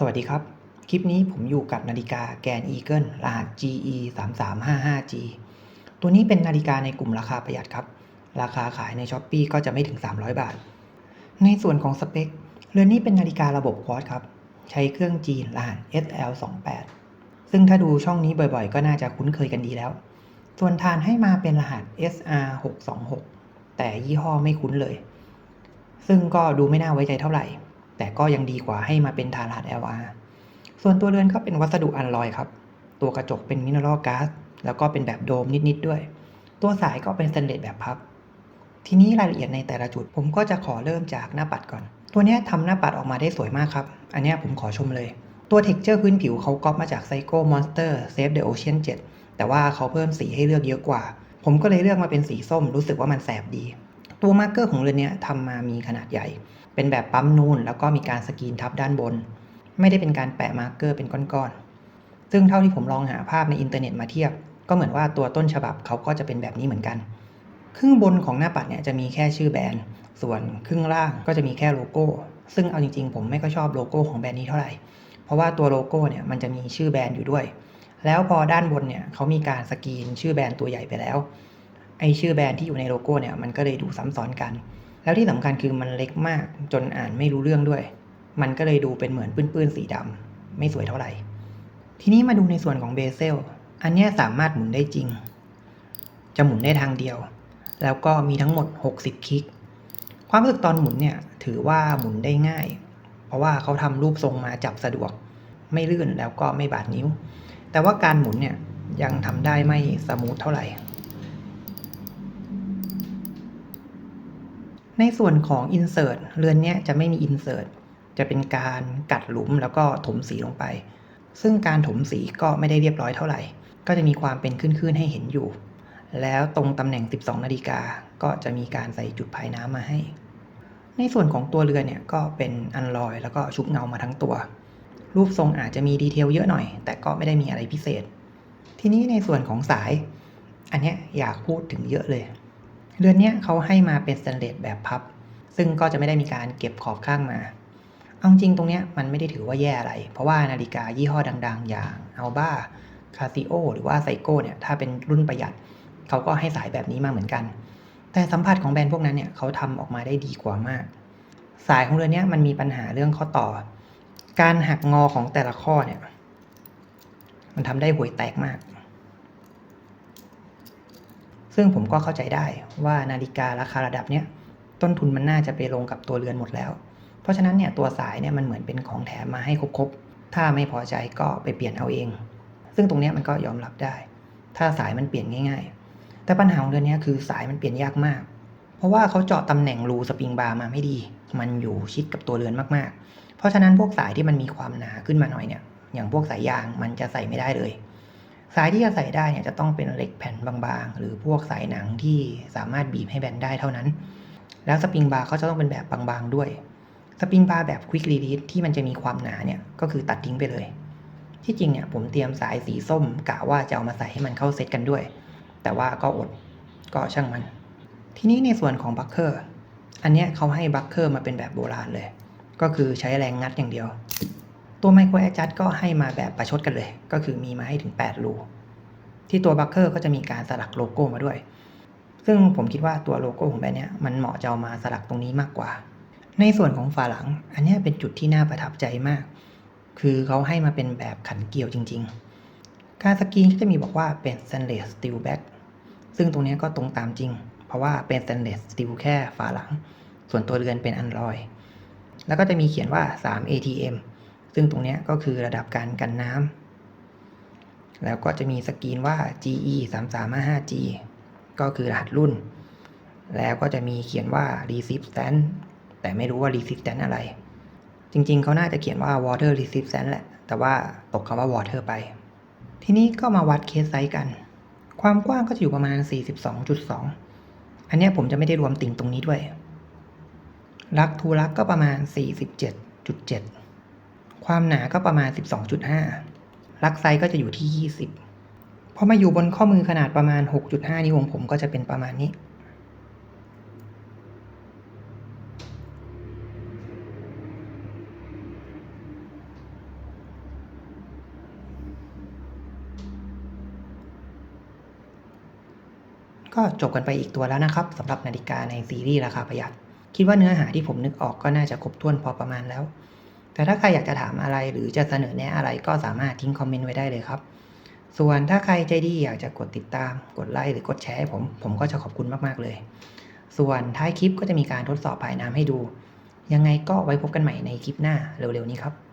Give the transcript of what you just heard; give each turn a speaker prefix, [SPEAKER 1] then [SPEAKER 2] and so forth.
[SPEAKER 1] สวัสดีครับ คลิปนี้ผมอยู่กับนาฬิกาแกนอีเกิลรหัส GE 3 3 5 5 G ตัวนี้เป็นนาฬิกาในกลุ่มราคาประหยัดครับ ราคาขายใน s h อ p e e ก็จะไม่ถึง 300 บาท ในส่วนของสเปค เรือนนี้เป็นนาฬิการะบบควอตครับ ใช้เครื่องจีนรหัส SL28 ซึ่งถ้าดูช่องนี้บ่อยๆ ก็น่าจะคุ้นเคยกันดีแล้ว ส่วนทานให้มาเป็นรหัส SR626 แต่ยี่ห้อไม่คุ้นเลย ซึ่งก็ดูไม่น่าไว้ใจเท่าไหร่ แต่ก็ยังดีกว่าให้มาเป็นทานรหัส LR ส่วนตัวเรือนก็เป็นวัสดุอัลลอยครับ ตัวกระจกเป็นมิน e รัลก๊าซแล้วก็เป็นแบบโดมนิดๆด้วย ตัวสายก็เป็นสแตนเลสแบบพับ ทีนี้รายละเอียดในแต่ละจุดผมก็จะขอเริ่มจากหน้าปัดก่อน ตัวนี้ทำหน้าปัดออกมาได้สวยมากครับ อันนี้ผมขอชมเลย ตัวเท็กเจอร์พื้นผิวเขาก๊อปมาจาก Psycho Monster Save the Ocean 7แต่ว่าเขาเพิ่มสีให้เลือกเยอะกว่า ผมก็เลยเลือกมาเป็นสีส้มรู้สึกว่ามันแสบดี ตัวมาร์กเกอร์ของเรือนนี้ทำมามีขนาดใหญ่ เป็นแบบปั๊มนูนแล้วก็มีการสกรีนทับด้านบน ไม่ได้เป็นการแปะมาร์กเกอร์เป็นก้อนๆ ซึ่งเท่าที่ผมลองหาภาพในอินเทอร์เน็ตมาเทียบ ก็เหมือนว่าตัวต้นฉบับเขาก็จะเป็นแบบนี้เหมือนกัน ครึ่งบนของหน้าปัดเนี่ยจะมีแค่ชื่อแบรนด์ ส่วนครึ่งล่างก็จะมีแค่โลโก้ ซึ่งเอาจริงๆ ผมไม่ค่อยชอบโลโก้ของแบรนด์นี้เท่าไหร่ เพราะว่าตัวโลโก้เนี่ยมันจะมีชื่อแบรนด์อยู่ด้วย แล้วพอด้านบนเนี่ยเขามีการสกรีนชื่อแบรนด์ตัวใหญ่ไปแล้ว ไอชื่อแบรนด์ที่อยู่ในโลโก้เนี่ยมันก็เลยดูซ้ำซ้อนกัน แล้วที่สำคัญคือมันเล็กมากจนอ่านไม่รู้เรื่องด้วย มันก็เลยดูเป็นเหมือนปื้นๆสีดำไม่สวยเท่าไหร่ ทีนี้มาดูในส่วนของเบเซล อันนี้สามารถหมุนได้จริง จะหมุนได้ทางเดียว แล้วก็มีทั้งหมด 60 คลิก ความรู้สึกตอนหมุนเนี่ยถือว่าหมุนได้ง่าย เพราะว่าเขาทำรูปทรงมาจับสะดวก ไม่ลื่นแล้วก็ไม่บาดนิ้ว แต่ว่าการหมุนเนี่ยยังทำได้ไม่สมูทเท่าไหร่ ในส่วนของ Insert เรือนเนี้ยจะไม่มี Insert จะเป็นการกัดหลุมแล้วก็ถมสีลงไป ซึ่งการถมสีก็ไม่ได้เรียบร้อยเท่าไหร่ ก็จะมีความเป็นขึ้นๆให้เห็นอยู่ แล้วตรงตำแหน่ง 12 นาฬิกาก็จะมีการใส่จุดภายน้ำมาให้ ในส่วนของตัวเรือเนี่ยก็เป็นอันลอยแล้วก็ชุบเงามาทั้งตัว รูปทรงอาจจะมีดีเทลเยอะหน่อย แต่ก็ไม่ได้มีอะไรพิเศษ ทีนี้ในส่วนของสาย อันนี้อยากพูดถึงเยอะเลย เรือนเนี้ยเขาให้มาเป็นสแตนเลสแบบพับ ซึ่งก็จะไม่ได้มีการเก็บขอบข้างมา เอาจริงตรงเนี้ยมันไม่ได้ถือว่าแย่อะไร เพราะว่านาฬิกายี่ห้อดัง ๆ อย่าง Alba Casio หรือว่า Seiko เนี่ยถ้าเป็นรุ่นประหยัด เขาก็ให้สายแบบนี้มาเหมือนกัน แต่สัมผัสของแบรนด์พวกนั้นเนี่ยเขาทำออกมาได้ดีกว่ามาก สายของเรือนเนี้ยมันมีปัญหาเรื่องข้อต่อ การหักงอของแต่ละข้อเนี่ยมันทำได้ห่วยแตกมาก ซึ่งผมก็เข้าใจได้ว่านาฬิการาคาระดับเนี้ยต้นทุนมันน่าจะไปลงกับตัวเรือนหมดแล้ว เพราะฉะนั้นเนี่ยตัวสายเนี่ยมันเหมือนเป็นของแถมมาให้ครบๆ ถ้าไม่พอใจก็ไปเปลี่ยนเอาเอง ซึ่งตรงนี้มันก็ยอมรับได้ ถ้าสายมันเปลี่ยนง่าย ๆ แต่ปัญหาของเรือนนี้คือสายมันเปลี่ยนยากมาก เพราะว่าเขาเจาะตำแหน่งรูสปริงบาร์มาไม่ดี มันอยู่ชิดกับตัวเรือนมากๆ เพราะฉะนั้นพวกสายที่มันมีความหนาขึ้นมาหน่อยเนี่ย อย่างพวกสายยางมันจะใส่ไม่ได้เลย สายที่จะใส่ได้เนี่ยจะต้องเป็นเหล็กแผ่นบางๆ หรือพวกสายหนังที่สามารถบีบให้แบนได้เท่านั้น แล้วสปริงบาร์เขาจะต้องเป็นแบบบางๆด้วย สปริงบาร์แบบควิกรีลี e ที่มันจะมีความหนาเนี่ยก็คือตัดทิ้งไปเลย ที่จริงเนี่ยผมเตรียมสายสีส้มกะว่าจะเอามาใส่ให้มันเข้าเซตกันด้วย แต่ว่าก็อดก็ช่างมัน ทีนี้ในส่วนของบัคเคอร์อันเนี้ยเขาให้บัคเคอร์มาเป็นแบบโบราณเลย ก็คือใช้แรงงัดอย่างเดียว ตัวไมโครแอ d จัดก็ให้มาแบบประชดกันเลย ก็คือมีมาให้ถึง 8 รู ที่ตัวบัคเคอร์ก็จะมีการสลักโลโก้มาด้วย ซึ่งผมคิดว่าตัวโลโก้ของแบรนด์เนี้ยมันเหมาะจะเอามาสลักตรงนี้มากกว่า ในส่วนของฝาหลัง อันนี้เป็นจุดที่น่าประทับใจมาก คือเขาให้มาเป็นแบบขันเกี่ยวจริง ๆ การสกรีนก็จะมีบอกว่าเป็น stainless steel back ซึ่งตรงนี้ก็ตรงตามจริง เพราะว่าเป็น stainless steel แค่ฝาหลัง ส่วนตัวเรือนเป็นอันลอยแล้วก็จะมีเขียนว่า 3 ATM ซึ่งตรงนี้ก็คือระดับการกันน้ำแล้วก็จะมีสกรีนว่า GE 3 3 5 5 G ก็คือรหัสรุ่น แล้วก็จะมีเขียนว่า resistance แต่ไม่รู้ว่า resistance อะไร จริงๆ เขาน่าจะเขียนว่า water resistance แหละ แต่ว่าตกคำว่า water ไป ทีนี้ก็มาวัดเคสไซส์กัน ความกว้างก็จะอยู่ประมาณ 42.2 อันนี้ผมจะไม่ได้รวมติ่งตรงนี้ด้วยลักทูลักก็ประมาณ 47.7 ความหนาก็ประมาณ 12.5 ลักไซก็จะอยู่ที่ 20 พอมาอยู่บนข้อมือขนาดประมาณ 6.5 นิ้วของผมก็จะเป็นประมาณนี้ ก็จบกันไปอีกตัวแล้วนะครับสำหรับนาฬิกาในซีรีส์ราคาประหยัด คิดว่าเนื้อหาที่ผมนึกออกก็น่าจะครบถ้วนพอประมาณแล้ว แต่ถ้าใครอยากจะถามอะไรหรือจะเสนอแนะอะไรก็สามารถทิ้งคอมเมนต์ไว้ได้เลยครับ ส่วนถ้าใครใจดีอยากจะกดติดตาม กดไลค์หรือกดแชร์ให้ผม ผมก็จะขอบคุณมากๆเลย ส่วนท้ายคลิปก็จะมีการทดสอบภายน้ำให้ดู ยังไงก็ไว้พบกันใหม่ในคลิปหน้าเร็วๆนี้ครับ